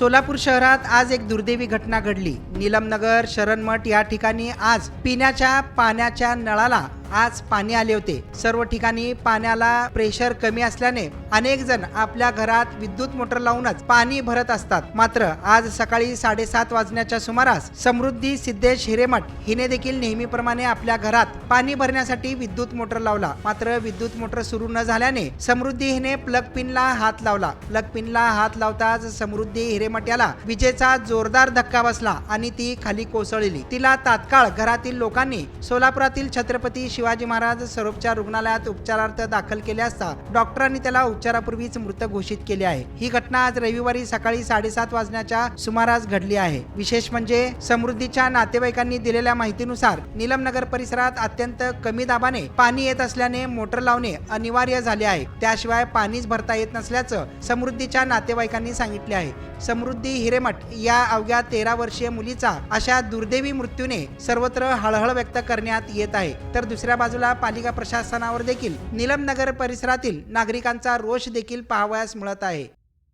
सोलापूर शहरात आज एक दुर्दैवी घटना घडली. नीलमनगर शरणमठ या ठिकाणी आज पिण्याच्या पाण्याच्या नळाला आज पाणी आले होते. सर्व ठिकाणी पाण्याला प्रेशर कमी असल्याने अनेक जण आपल्या घरात विद्युत मोटर लावूनच पाणी भरत असतात. मात्र आज सकाळी साडेसात वाजण्याच्या सुमारास समृद्धी सिद्धेश हिरेमठ हिने देखील नेहमीप्रमाणे आपल्या घरात पाणी भरण्यासाठी विद्युत मोटर लावला. मात्र विद्युत मोटर सुरू न झाल्याने समृद्धी हिने प्लग पिनला हात लावला. प्लग पिनला हात लावताच समृद्धी हिरेमठ याला विजेचा जोरदार धक्का बसला आणि ती खाली कोसळली. तिला तात्काळ घरातील लोकांनी सोलापुरातील छत्रपती शिवाजी महाराज सरोपच्या रुग्णालयात उपचारार्थ दाखल केले असता डॉक्टरांनी त्याला उपचारापूर्वीच मृत घोषित केले आहे. ही घटना आज रविवारी सकाळी साडेसात वाजण्याच्या सुमारास घडली आहे. विशेष म्हणजे समृद्धीच्या नातेवाईकांनी दिलेल्या माहितीनुसार निलमनगर परिसरात अत्यंत कमी दाबाने पाणी येत असल्याने मोटर लावणे अनिवार्य झाले आहे. त्याशिवाय पाणीच भरता येत नसल्याचं समृद्धीच्या नातेवाईकांनी सांगितले आहे. समृद्धी हिरेमठ या अवघ्या तेरा वर्षीय मुलीचा अशा दुर्दैवी मृत्यूने सर्वत्र हळहळ व्यक्त करण्यात येत आहे. तर दुसऱ्या बाजूला पालिका प्रशासनावर देखील निलमनगर परिसरातील नागरिकांचा रोष देखील पाहावयास मिळत आहे.